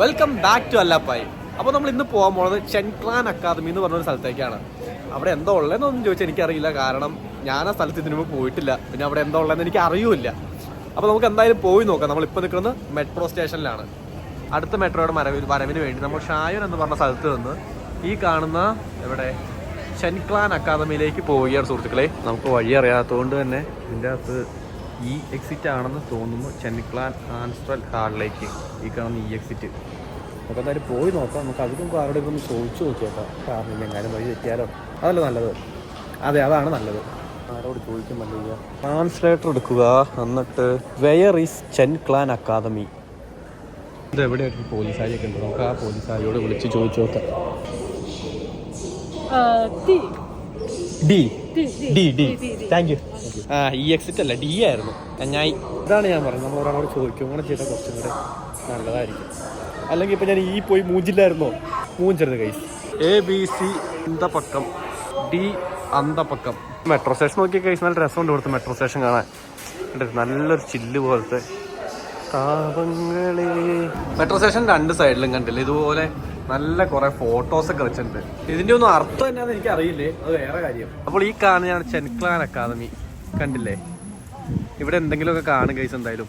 Welcome back to അല്ലാപ്പായി. അപ്പോൾ നമ്മൾ ഇന്ന് പോകാൻ പോകുന്നത് ചെൻക്ലാൻ അക്കാദമി എന്ന് പറഞ്ഞൊരു സ്ഥലത്തേക്കാണ്. അവിടെ എന്തോ ഉള്ളതെന്നൊന്നും ചോദിച്ചാൽ എനിക്കറിയില്ല. കാരണം ഞാൻ ആ സ്ഥലത്ത് ഇതിനു മുമ്പ് പോയിട്ടില്ല. പിന്നെ അവിടെ എന്തോ ഉള്ളതെന്ന് എനിക്ക് അറിയൂല അപ്പോൾ നമുക്ക് എന്തായാലും പോയി നോക്കാം. നമ്മൾ നമ്മളിപ്പോൾ നിൽക്കുന്നത് മെട്രോ സ്റ്റേഷനിലാണ് അടുത്ത മെട്രോയുടെ മരവിൽ വരവിന് വേണ്ടി നമ്മൾ ഷായൂർ എന്ന് പറഞ്ഞ സ്ഥലത്ത് നിന്ന് ഈ കാണുന്ന ഇവിടെ ഷെൻക്ലാൻ അക്കാദമിയിലേക്ക് പോവുകയാണ് സുഹൃത്തുക്കളെ. നമുക്ക് വഴി അറിയാത്തതുകൊണ്ട് തന്നെ ഇതിന്റെ അകത്ത് ഈ എക്സിറ്റ് ആണെന്ന് തോന്നുന്നു ചെന്നിക്ലാൻ ആൻസ്ട്രൽ ഹാളിലേക്ക് ഈ കാണുന്ന ഈ എക്സിറ്റ് നമുക്ക് എന്തായാലും പോയി നോക്കാം. നമുക്ക് അതിനും ആരുടെ ഒന്ന് ചോദിച്ചു നോക്കിയേക്കാം. കാരണം എങ്ങനെ വഴി തെറ്റിയാലോ? അതല്ല നല്ലത്? അതെ അതാണ് നല്ലത്. ആരോട് ചോദിക്കും നല്ല ട്രാൻസ്ലേറ്റർ എടുക്കുക. എന്നിട്ട് where is Chen Clan academy ഇത് എവിടെയായിട്ട് പോലീസുകാരിയൊക്കെ ഉണ്ട്. നമുക്ക് ആ പോലീസായോട് വിളിച്ച് ചോദിച്ചു നോക്കാം. D D D D thank you ആ ഈ എക്സിറ്റ് അല്ല ഡി ആയിരുന്നു. ഞാൻ ഇതാണ് ഞാൻ പറഞ്ഞത്. നമ്മൾ ഒരാളോട് ചോദിക്കും അങ്ങനെ ചെയ്താൽ കുറച്ചും കൂടെ നല്ലതായിരിക്കും. അല്ലെങ്കിൽ ഇപ്പം ഞാൻ ഈ പോയി മൂഞ്ചില്ലായിരുന്നോ? മൂഞ്ചരുത് കൈ എ ബി സി അന്തപക്കം. ഡി അന്തപക്കം. മെട്രോ സ്റ്റേഷൻ നോക്കിയ കൈസ് നല്ല രസമുണ്ട് ഇവിടുത്തെ മെട്രോ സ്റ്റേഷൻ കാണാൻ. നല്ലൊരു ചില്ല് പോലത്തെ. താപങ്ങളെ. മെട്രോ സ്റ്റേഷൻ രണ്ട് സൈഡിലും കണ്ടില്ല? ഇതുപോലെ നല്ല കുറെ ഫോട്ടോസ് ഒക്കെ വെച്ചിട്ടുണ്ട്. ഇതിന്റെ ഒന്നും അർത്ഥം എന്നാന്ന് എനിക്ക് അറിയില്ലേ? അത് വേറെ കാര്യം. അപ്പോൾ ഈ കാണുന്നതാണ് ചെൻക്ലാൻ അക്കാദമി കണ്ടില്ലേ? ഇവിടെ എന്തെങ്കിലുമൊക്കെ കാണും കൈസ് എന്തായാലും.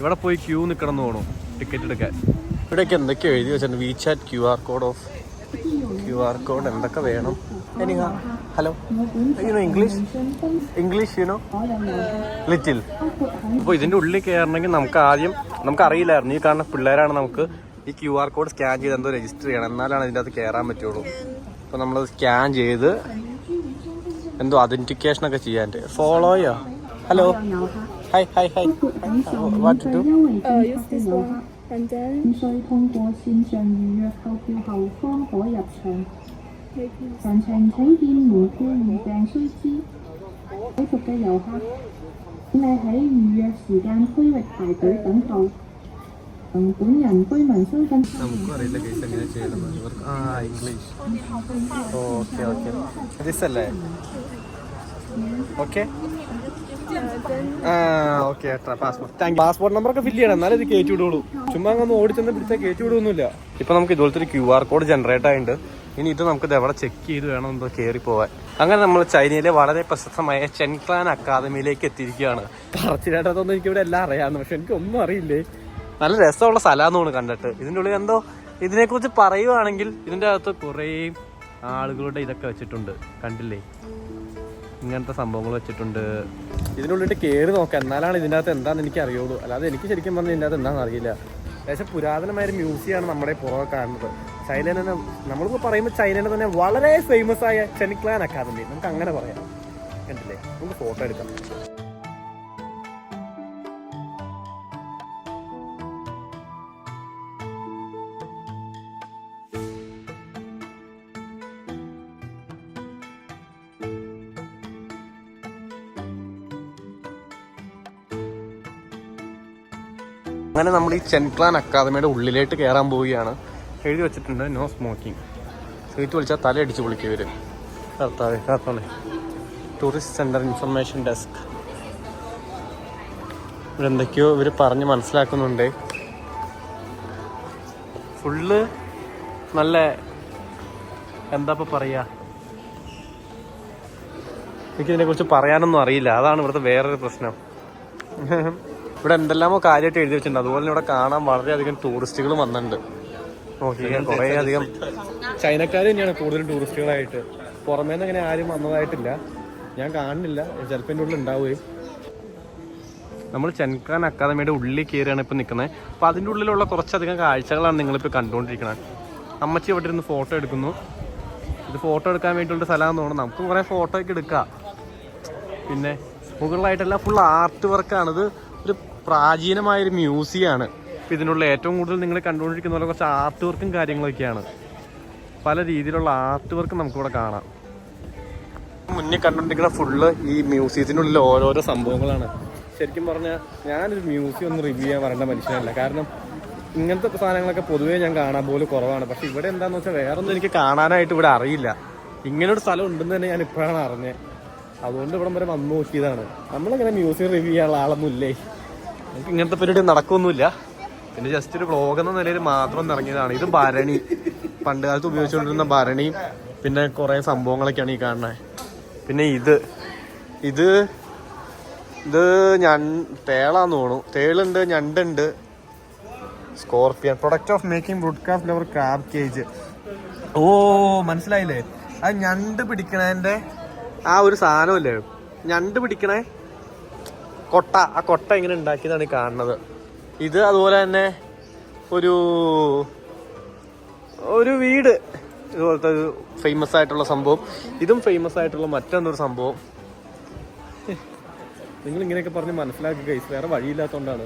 ഇവിടെ പോയി ക്യൂ നിൽക്കണം എന്ന് തോന്നുന്നു. ടിക്കറ്റ് എടുക്കാൻ. ഇവിടെയൊക്കെ എന്തൊക്കെയോ എഴുതി വെച്ചിട്ടുണ്ട്. WeChat Q R code of Q R code എന്തൊക്കെ വേണം hello you know English English you know little അപ്പോൾ ഇതിന്റെ ഉള്ളിൽ കയറണമെങ്കിൽ നമുക്ക് ആദ്യം നമുക്ക് അറിയില്ലായിരുന്നു ഈ കാണുന്ന പിള്ളേരാണ് നമുക്ക് ഈ ക്യു ആർ കോഡ് സ്കാൻ ചെയ്ത് എന്തോ രജിസ്റ്റർ ചെയ്യണം എന്നാലാണ് ഇതിൻ്റെ അകത്ത് കയറാൻ പറ്റുള്ളൂ അപ്പോൾ നമ്മൾ സ്കാൻ ചെയ്ത് എന്തോ ഐഡന്റിഫിക്കേഷൻ ഒക്കെ ചെയ്യാൻ ഫോളോയോ hello hi hi hi what to do 呃，use this one and then 必须通过线上预约购票后方可入场。 make it 详情请见门票门订须知。手续嘅游客，请你喺预约时间区域排队等候。 പിന്നെ ഞങ്ങൾക്ക് മനസ്സിലാക്കാൻ നമുക്കും അറിയില്ല കേസ് എങ്ങനെ ചെയ്യണം ഇവർക്ക് ആ ഇംഗ്ലീഷ് ഓക്കെ ഓക്കെ ദിസ് അല്ലേ okay okay passport passport number ഒക്കെ ഫില്ല് ചെയ്യണം എന്നാലും ഇത് കയറ്റി വിടുള്ളൂ ചുമ്മാ അങ്ങ് ഓടി ചെന്ന് പിടിച്ചാൽ കയറ്റി വിടുവൊന്നുമില്ല ഇപ്പൊ നമുക്ക് ഇതുപോലത്തെ ഒരു ക്യു ആർ കോഡ് ജനറേറ്റ് ആയിട്ടുണ്ട് ഇനി ഇത് നമുക്ക് എവിടെ ചെക്ക് ചെയ്ത് വേണം എന്തോ കയറി പോവാൻ അങ്ങനെ നമ്മൾ ചൈനയിലെ വളരെ പ്രശസ്തമായ ചെൻക്ലാൻ അക്കാദമിയിലേക്ക് എത്തിയിരിക്കുകയാണ് പറച്ചിലേട്ടതൊന്നും എനിക്കിവിടെ എല്ലാം അറിയാമെന്ന് പക്ഷെ എനിക്ക് ഒന്നും അറിയില്ലേ നല്ല രസമുള്ള സ്ഥലമാണെന്ന് കണ്ടിട്ട്. ഇതിന്റെ ഉള്ളിൽ എന്തോ ഇതിനെക്കുറിച്ച് പറയുവാണെങ്കിൽ ഇതിന്റെ അകത്ത് കുറേ ആളുകളുടെ ഇതൊക്കെ വെച്ചിട്ടുണ്ട്. കണ്ടില്ലേ? ഇങ്ങനത്തെ സംഭവങ്ങൾ വെച്ചിട്ടുണ്ട്. ഇതിനുള്ളിട്ട് കയറി നോക്കാം. എന്നാലാണ് ഇതിന്റെ അകത്ത് എന്താണെന്ന് എനിക്ക് അറിയുള്ളൂ അല്ലാതെ എനിക്ക് ശരിക്കും പറഞ്ഞാൽ ഇതിന്റെ അകത്ത് എന്താണെന്ന് അറിയില്ല. ഏകദേശം പുരാതനമായ ഒരു മ്യൂസിയമാണ് നമ്മുടെ പുറകെ കാണുന്നത്. ചൈനയിൽ തന്നെ നമ്മളിപ്പോൾ പറയുമ്പോൾ ചൈനയിൽ തന്നെ വളരെ ഫേമസ് ആയ ചെനിക്ലാൻ അക്കാദമി നമുക്ക് അങ്ങനെ പറയാം. കണ്ടില്ലേ? നമുക്ക് ഫോട്ടോ എടുക്കാം. അങ്ങനെ നമ്മൾ ഈ ചെൻക്ലാൻ അക്കാദമിയുടെ ഉള്ളിലേക്ക് കയറാൻ പോവുകയാണ്. എഴുതി വെച്ചിട്ടുണ്ട് നോ സ്മോക്കിംഗ് സീറ്റ് വിളിച്ചാൽ തല അടിച്ച് വിളിക്കുക ഇവർ. കർത്താവേ കർത്താവേ. ടൂറിസ്റ്റ് സെന്റർ ഇൻഫർമേഷൻ ഡെസ്ക് ഇവരെന്തൊക്കെയോ ഇവർ പറഞ്ഞ് മനസ്സിലാക്കുന്നുണ്ട്. ഫുള്ള് നല്ല എന്താ ഇപ്പൊ പറയാ? എനിക്കിതിനെ കുറിച്ച് പറയാനൊന്നും അറിയില്ല. അതാണ് ഇവിടുത്തെ വേറൊരു പ്രശ്നം. ഇവിടെ എന്തെല്ലാമോ കാര്യമായിട്ട് എഴുതി വെച്ചിട്ടുണ്ട്. അതുപോലെ ഇവിടെ കാണാൻ വളരെയധികം ടൂറിസ്റ്റുകൾ വന്നിട്ടുണ്ട്. നോക്കിയാൽ കുറേ അധികം ചൈനക്കാർ തന്നെയാണ് കൂടുതലും ടൂറിസ്റ്റുകളായിട്ട് പുറമേ നിന്ന് അങ്ങനെ ആരും വന്നതായിട്ടില്ല. ഞാൻ കാണുന്നില്ല. ചിലപ്പോൾ എന്റെ ഉള്ളിൽ ഉണ്ടാവുകയും. നമ്മൾ ചെൻകാൻ അക്കാദമിയുടെ ഉള്ളിൽ കയറിയാണ് ഇപ്പോൾ നിൽക്കുന്നത്. അപ്പോൾ അതിന്റെ ഉള്ളിലുള്ള കുറച്ചധികം കാഴ്ചകളാണ് നിങ്ങളിപ്പോൾ കണ്ടുകൊണ്ടിരിക്കുന്നത്. അമ്മച്ചി ഇവിടെ ഇരുന്ന് ഫോട്ടോ എടുക്കുന്നു. ഇത് ഫോട്ടോ എടുക്കാൻ വേണ്ടിയിട്ടുള്ള സ്ഥലമാണെന്ന് തോന്നുന്നു. നമുക്ക് കുറേ ഫോട്ടോ ഒക്കെ എടുക്കാം. പിന്നെ മുകളിലായിട്ടെല്ലാം ഫുൾ ആർട്ട് വർക്കാണിത് ഒരു പ്രാചീനമായ ഒരു മ്യൂസിയമാണ് ഇപ്പം ഇതിനുള്ള ഏറ്റവും കൂടുതൽ നിങ്ങൾ കണ്ടുകൊണ്ടിരിക്കുന്ന പോലെ കുറച്ച് ആർട്ട് വർക്കും കാര്യങ്ങളൊക്കെയാണ്. പല രീതിയിലുള്ള ആർട്ട് വർക്ക് നമുക്കിവിടെ കാണാം. മുന്നേ കണ്ടുകൊണ്ടിരിക്കുന്ന ഫുള്ള് ഈ മ്യൂസിയത്തിനുള്ളിൽ ഓരോരോ സംഭവങ്ങളാണ്. ശരിക്കും പറഞ്ഞാൽ ഞാനൊരു മ്യൂസിയം ഒന്ന് റിവ്യൂ ചെയ്യാൻ വരേണ്ട മനുഷ്യനല്ല. കാരണം ഇങ്ങനത്തെ സാധനങ്ങളൊക്കെ പൊതുവേ ഞാൻ കാണാൻ പോലും കുറവാണ്. പക്ഷെ ഇവിടെ എന്താണെന്ന് വെച്ചാൽ വേറെ ഒന്നും എനിക്ക് കാണാനായിട്ട് ഇവിടെ അറിയില്ല. ഇങ്ങനൊരു സ്ഥലം ഉണ്ടെന്ന് തന്നെ ഞാൻ ഇപ്പോഴാണ് അറിഞ്ഞത്. അതുകൊണ്ട് ഇവിടം വരെ വന്നു നോക്കിയതാണ്. നമ്മളിങ്ങനെ മ്യൂസിയം റിവ്യൂ ചെയ്യാനുള്ള ആളൊന്നും ഇല്ലേ? നമുക്ക് ഇങ്ങനത്തെ പരിപാടി നടക്കൊന്നുമില്ല. പിന്നെ ജസ്റ്റ് ഒരു വ്ളോഗ് എന്ന നിലയിൽ മാത്രം ഇറങ്ങിയതാണ്. ഇത് ഭരണി. പണ്ട് കാലത്ത് ഉപയോഗിച്ചുകൊണ്ടിരുന്ന ഭരണി. പിന്നെ കുറേ സംഭവങ്ങളൊക്കെയാണ് ഈ കാണുന്നത് പിന്നെ ഇത്. ഇത് ഇത് ഞാൻ തേളാന്ന് തോന്നുന്നു. തേളുണ്ട് ഞണ്ടുണ്ട്. Scorpion product of making broadcast lover crab cage ഓ മനസ്സിലായില്ലേ? ആ ഞണ്ട് പിടിക്കണേന്റെ ആ ഒരു സാധനമല്ലേ? ഞണ്ട് പിടിക്കണേ? കൊട്ട ആ കൊട്ട ഇങ്ങനെ ഉണ്ടാക്കിയതാണ് കാണുന്നത്. ഇത് അതുപോലെ തന്നെ ഒരു ഒരു വീട്. ഇതുപോലത്തെ ഒരു ഫേമസ് ആയിട്ടുള്ള സംഭവം. ഇതും ഫേമസ് ആയിട്ടുള്ള മറ്റൊന്നൊരു സംഭവം. നിങ്ങൾ ഇങ്ങനെയൊക്കെ പറഞ്ഞ് മനസ്സിലാക്കുക ഗൈസ് വേറെ വഴിയില്ലാത്തതുകൊണ്ടാണ്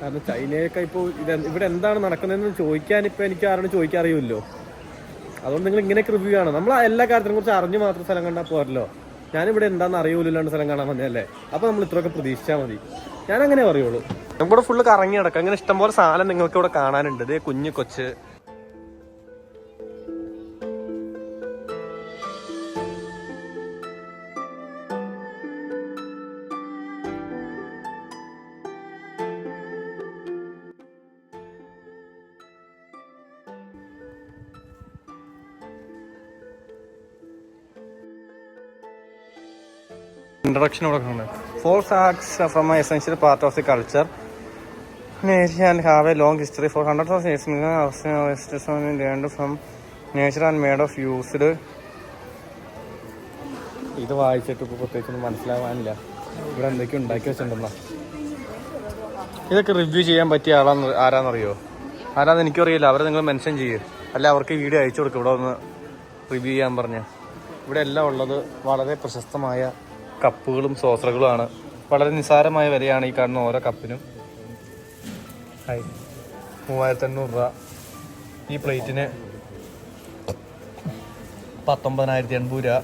കാരണം ചൈനയൊക്കെ ഇപ്പോൾ ഇത് ഇവിടെ എന്താണ് നടക്കുന്നതെന്ന് ചോദിക്കാൻ ഇപ്പോൾ എനിക്ക് ആരോടും ചോദിക്കാൻ അറിയുമല്ലോ അതുകൊണ്ട് നിങ്ങൾ ഇങ്ങനെയൊക്കെ റിവ്യൂ ആണ് നമ്മൾ എല്ലാ കാര്യത്തിനെ കുറിച്ച് അറിഞ്ഞു മാത്രം സ്ഥലം കണ്ടാൽ പോരല്ലോ. ഞാനിവിടെ എന്താണെന്ന് അറിയൂലില്ലാണ്ട് സ്ഥലം കാണാൻ വന്നതല്ലേ? അപ്പോൾ നമ്മൾ ഇത്രയൊക്കെ പ്രതീക്ഷിച്ചാൽ മതി. ഞാൻ അങ്ങനെ പറയുള്ളൂ. നമുക്കിവിടെ ഫുള്ള് കറങ്ങി നടക്കാം. അങ്ങനെ ഇഷ്ടംപോലെ സാധനം നിങ്ങൾക്ക് ഇവിടെ കാണാനുണ്ട് കുഞ്ഞു കൊച്ച് ഇൻട്രഡക്ഷൻ കൊടുക്കുന്നത് for arts from essential part of the culture nature and have a long history for hundred of years learned from nature and made of used ഇത് വായിച്ചിട്ട് ഇപ്പോൾ പ്രത്യേകിച്ചൊന്നും മനസ്സിലാവാനില്ല. ഇവിടെ എന്തൊക്കെ ഉണ്ടാക്കി വെച്ചിട്ടുണ്ടെന്നാ. ഇതൊക്കെ റിവ്യൂ ചെയ്യാൻ പറ്റിയ ആളാന്ന് ആരാന്നറിയോ? ആരാന്ന് എനിക്കറിയില്ല. അവരെ നിങ്ങൾ മെൻഷൻ ചെയ്യും. അല്ല അവർക്ക് വീഡിയോ അയച്ചു കൊടുക്കും. ഇവിടെ ഒന്ന് റിവ്യൂ ചെയ്യാൻ പറഞ്ഞ്. ഇവിടെ എല്ലാം ഉള്ളത് വളരെ പ്രശസ്തമായ കപ്പുകളും സോസറുകളുമാണ്. വളരെ നിസ്സാരമായ വിലയാണ് ഈ കാണുന്ന ഓരോ കപ്പിനും. മൂവായിരത്തി എണ്ണൂറ് രൂപ. ഈ പ്ലേറ്റിന് പത്തൊമ്പതിനായിരത്തി എൺപത് രൂപ.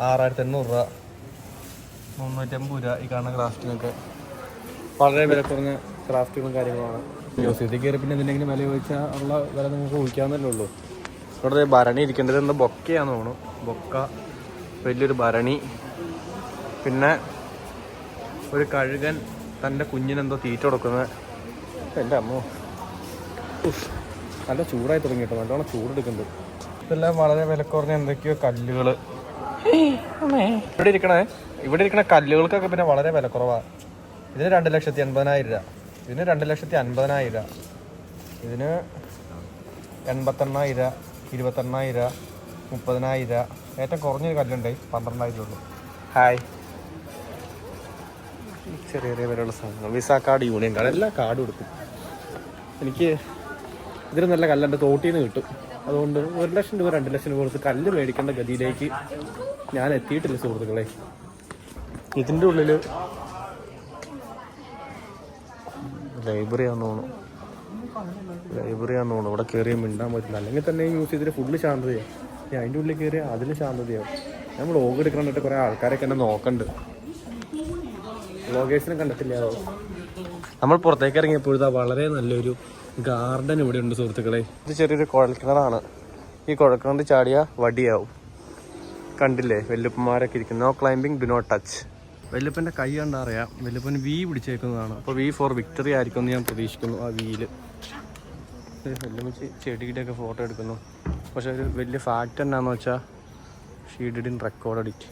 ആറായിരത്തി എണ്ണൂറ് രൂപ. മുന്നൂറ്റമ്പത് രൂപ ഈ കാണുന്ന ക്രാഫ്റ്റിനൊക്കെ. വളരെ വില കുറഞ്ഞ ക്രാഫ്റ്റുകളും കാര്യങ്ങളുമാണ്. മ്യൂസിയത്തിൽ കയറി പിന്നെ എന്തെങ്കിലും വില ചോദിച്ചാൽ ഉള്ള വില നിങ്ങൾക്ക് ഊഹിക്കാവുന്നല്ലേ ഉള്ളൂ. ഇവിടെ ഭരണി ഇരിക്കേണ്ടത് എന്താ ബൊക്കയാന്ന് തോന്നുന്നു. ബൊക്ക. വലിയൊരു ഭരണി. പിന്നെ ഒരു കഴുകൻ തന്റെ കുഞ്ഞിനെന്തോ തീറ്റ കൊടുക്കുന്നത്. എന്റെ അമ്മോ. നല്ല ചൂടായി തുടങ്ങി കേട്ടോ. നല്ലോണം ചൂടെടുക്കുന്നുണ്ട്. ഇതെല്ലാം വളരെ വില കുറഞ്ഞ എന്തൊക്കെയോ കല്ലുകൾ ഇവിടെ ഇരിക്കണേ ഇവിടെ ഇരിക്കണ കല്ലുകൾക്കൊക്കെ പിന്നെ വളരെ വില കുറവാണ് ഇതിന് രണ്ട് ലക്ഷത്തി എൺപതിനായിരം രൂപ. ഇതിന് രണ്ട് ലക്ഷത്തി അൻപതിനായിരം രൂപ. ഇതിന് എൺപത്തെണ്ണായിരം രൂപ ഇരുപത്തെണ്ണായിരം രൂപ മുപ്പതിനായിരം രൂപ. ഏറ്റവും കുറഞ്ഞൊരു കല്ലുണ്ടായി പന്ത്രണ്ടായിരം ഉള്ളൂ ഹായ്. ചെറിയ ചെറിയ വിലയുള്ള സാധനങ്ങൾ. വിസ കാർഡ് യൂണിയൻ കാർഡ് എല്ലാ കാർഡും എടുക്കും. എനിക്ക് ഇതിന് നല്ല കല്ലെന്റെ തോട്ടിൽ നിന്ന് കിട്ടും. അതുകൊണ്ട് ഒരു ലക്ഷം രൂപ രണ്ട് ലക്ഷം രൂപ കൊടുത്ത് കല്ല് മേടിക്കേണ്ട ഗതിയിലേക്ക് ഞാൻ എത്തിയിട്ടില്ല സുഹൃത്തുക്കളെ. ഇതിന്റെ ഉള്ളിൽ ലൈബ്രറി ആണെന്ന് തോന്നുന്നു. ലൈബ്രറി ആണെന്ന് തോന്നുന്നു. ഇവിടെ കയറിയാൽ മിണ്ടാൻ പറ്റില്ല. അല്ലെങ്കിൽ തന്നെ ഈ മ്യൂസിയത്തിൽ ഫുള്ള് ശാന്തതയാണ് ഞാൻ അതിന്റെ ഉള്ളിൽ കയറിയാൽ അതിൽ ശാന്തതയാവും. നമ്മൾ ഓഗ് എടുക്കണിട്ട് കുറേ ആൾക്കാരൊക്കെ എന്നെ നോക്കണ്ട്. വ്ളോഗേഴ്സിനെ കണ്ടിട്ടില്ല. നമ്മൾ പുറത്തേക്ക് ഇറങ്ങിയപ്പോഴത്തെ വളരെ നല്ലൊരു ഗാർഡൻ ഇവിടെ ഉണ്ട് സുഹൃത്തുക്കളെ. ഇത് ചെറിയൊരു കുഴൽക്കിണറാണ്. ഈ കുഴൽക്കിണർ ചാടിയ വടിയാവും. കണ്ടില്ലേ? വെല്ലുപ്പന്മാരൊക്കെ ഇരിക്കുന്നു. No climbing do not touch വെല്ലുപ്പന്റെ കൈ കണ്ടാ അറിയാം. വെല്ലുപ്പൻ വി പിടിച്ചേക്കുന്നതാണ്. അപ്പോൾ വി ഫോർ വിക്ടറി ആയിരിക്കും എന്ന് ഞാൻ പ്രതീക്ഷിക്കുന്നു ആ വിയിൽ വെല്ലുമിച്ച് ചെടിയുടെ ഒക്കെ ഫോട്ടോ എടുക്കുന്നു. പക്ഷേ ഒരു വലിയ ഫാക്റ്റ് എന്നാന്ന് വെച്ചാൽ ഷീ ഡിഡിൻ റെക്കോർഡ് എഡിറ്റ്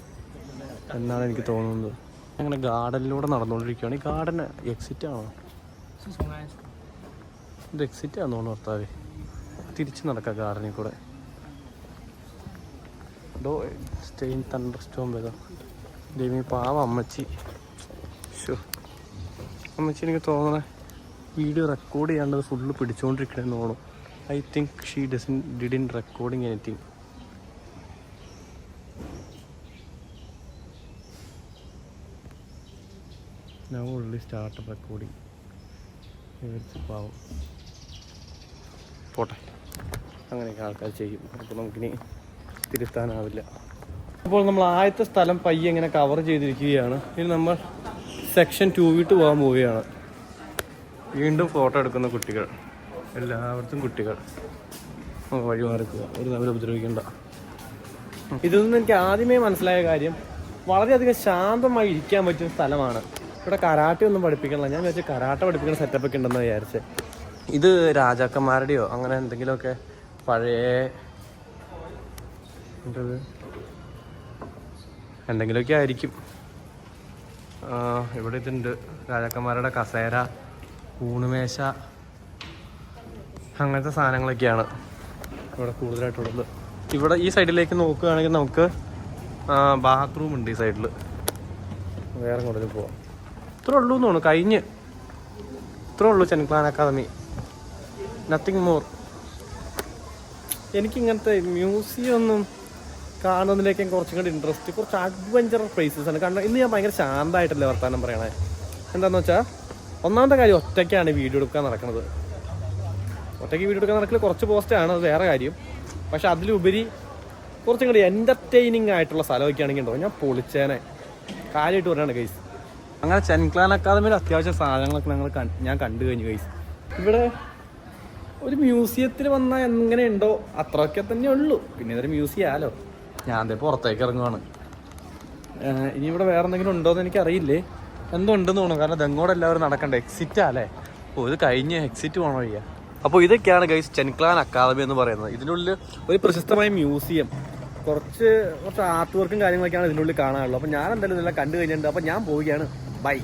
എന്നാണ് എനിക്ക് തോന്നുന്നത്. അങ്ങനെ ഗാർഡനിലൂടെ നടന്നുകൊണ്ടിരിക്കുകയാണ്. ഈ ഗാർഡൻ എക്സിറ്റ് ആണോ? ഇത് എക്സിറ്റ് തോന്നുന്നു ഭർത്താവേ? തിരിച്ച് നടക്കാം ഗാർഡനിൽ കൂടെ. ഡോ സ്റ്റെയിൻ തണ്ടർ സ്റ്റോം വെത ദൈവം പാവ അമ്മച്ചി. ഷോ അമ്മച്ചി എനിക്ക് തോന്നണേ വീഡിയോ റെക്കോർഡ് ചെയ്യാണ്ടത് ഫുള്ള് പിടിച്ചുകൊണ്ടിരിക്കണമെന്ന് തോന്നുന്നു. I think she doesn't in recording anything ഞാൻ ഉള്ളി സ്റ്റാർട്ട് റെക്കോർഡിങ് വിവരിച്ച് പാവം പോട്ടെ. അങ്ങനെയൊക്കെ ആൾക്കാർ ചെയ്യും. അപ്പോൾ നമുക്കിനി തിരുത്താനാവില്ല. അപ്പോൾ നമ്മൾ ആദ്യത്തെ സ്ഥലം പയ്യെ ഇങ്ങനെ കവർ ചെയ്തിരിക്കുകയാണ്. ഇനി നമ്മൾ സെക്ഷൻ ടു വിട്ട് പോകാൻ പോവുകയാണ്. വീണ്ടും ഫോട്ടോ എടുക്കുന്ന കുട്ടികൾ. എല്ലായിടത്തും കുട്ടികൾ. വഴി മാറിക്കുക ഒരു തമ്മിൽ ഉപദ്രവിക്കണ്ട. ഇതിൽ നിന്ന് എനിക്ക് ആദ്യമേ മനസ്സിലായ കാര്യം വളരെയധികം ശാന്തമായി ഇരിക്കാൻ പറ്റുന്ന സ്ഥലമാണ്. ഇവിടെ കരാട്ടെ ഒന്നും പഠിപ്പിക്കണില്ല. ഞാൻ വിചാരിച്ചു കരാട്ട പഠിപ്പിക്കുന്ന സെറ്റപ്പ് ഒക്കെ ഉണ്ടെന്ന് വിചാരിച്ച്. ഇത് രാജാക്കന്മാരുടെയോ? അങ്ങനെ എന്തെങ്കിലുമൊക്കെ പഴയ എന്തെങ്കിലുമൊക്കെ ആയിരിക്കും. ഇവിടെ ഇതുണ്ട്. രാജാക്കന്മാരുടെ കസേര ഊണുമേശ അങ്ങനത്തെ സാധനങ്ങളൊക്കെയാണ് ഇവിടെ കൂടുതലായിട്ടുള്ളത്. ഇവിടെ ഈ സൈഡിലേക്ക് നോക്കുകയാണെങ്കിൽ നമുക്ക് ബാത്റൂം ഉണ്ട് ഈ സൈഡിൽ വേറെ കൂടുതൽ പോവാം. ഇത്രേ ഉള്ളൂ എന്ന് തോന്നുന്നു കഴിഞ്ഞ്. ഇത്രേ ഉള്ളൂ Chen Clan academy. Nothing more എനിക്കിങ്ങനത്തെ museum ഒന്നും കാണുന്നതിലേക്ക് കുറച്ചും കൂടി ഇൻട്രസ്റ്റ് കുറച്ച് അഡ്വഞ്ചർ പ്ലേസസ് ആണ്. കാരണം ഇന്ന് ഞാൻ ഭയങ്കര ശാന്തമായിട്ടല്ലേ വർത്താനം പറയണേ. എന്താണെന്ന് വെച്ചാൽ ഒന്നാമത്തെ കാര്യം ഒറ്റയ്ക്കാണ് വീഡിയോ എടുക്കാൻ നടക്കുന്നത് ഒറ്റയ്ക്ക് വീഡിയോ എടുക്കാൻ നടക്കൽ കുറച്ച് പോസ്റ്റാണ് അത് വേറെ കാര്യം. പക്ഷെ അതിലുപരി കുറച്ചും കൂടി എന്റർടൈനിങ് ആയിട്ടുള്ള സ്ഥലമൊക്കെ ആണെങ്കിൽ ഉണ്ടോ ഞാൻ പൊളിച്ചേനെ. കാര്യമായിട്ട് പറയുകയാണ് ഗൈസ് അങ്ങനെ ചെൻക്ലാൻ അക്കാദമിയിൽ അത്യാവശ്യം സാധനങ്ങളൊക്കെ ഞങ്ങൾ ഞാൻ കണ്ടു കഴിഞ്ഞു ഗൈസ് ഇവിടെ ഒരു മ്യൂസിയത്തിൽ വന്നാൽ എങ്ങനെയുണ്ടോ അത്രയൊക്കെ തന്നെ ഉള്ളൂ. പിന്നെ ഇതൊരു മ്യൂസിയം ആലോ ഞാൻ അതേ പുറത്തേക്ക് ഇറങ്ങുവാണ്. ഇനി ഇവിടെ വേറെ എന്തെങ്കിലും ഉണ്ടോ എന്ന് എനിക്കറിയില്ലേ. എന്തോ ഉണ്ടെന്ന് തോന്നുന്നു. കാരണം ഇതെങ്ങോടെ എല്ലാവരും നടക്കണ്ട? എക്സിറ്റ് അല്ലേ? ഓ ഇത് കഴിഞ്ഞ് എക്സിറ്റ് പോകണ വയ്യ അപ്പോൾ ഇതൊക്കെയാണ് ഗൈസ് ചെൻക്ലാൻ അക്കാദമി എന്ന് പറയുന്നത്. ഇതിനുള്ളിൽ ഒരു പ്രശസ്തമായ മ്യൂസിയം. കുറച്ച് കുറച്ച് ആർട്ട് വർക്കും കാര്യങ്ങളൊക്കെയാണ് ഇതിനുള്ളിൽ കാണാനുള്ളത്. അപ്പോൾ ഞാൻ എന്തായാലും ഇതെല്ലാം കണ്ടു കഴിഞ്ഞിട്ടുണ്ട്. അപ്പോൾ ഞാൻ പോവുകയാണ്. ബൈ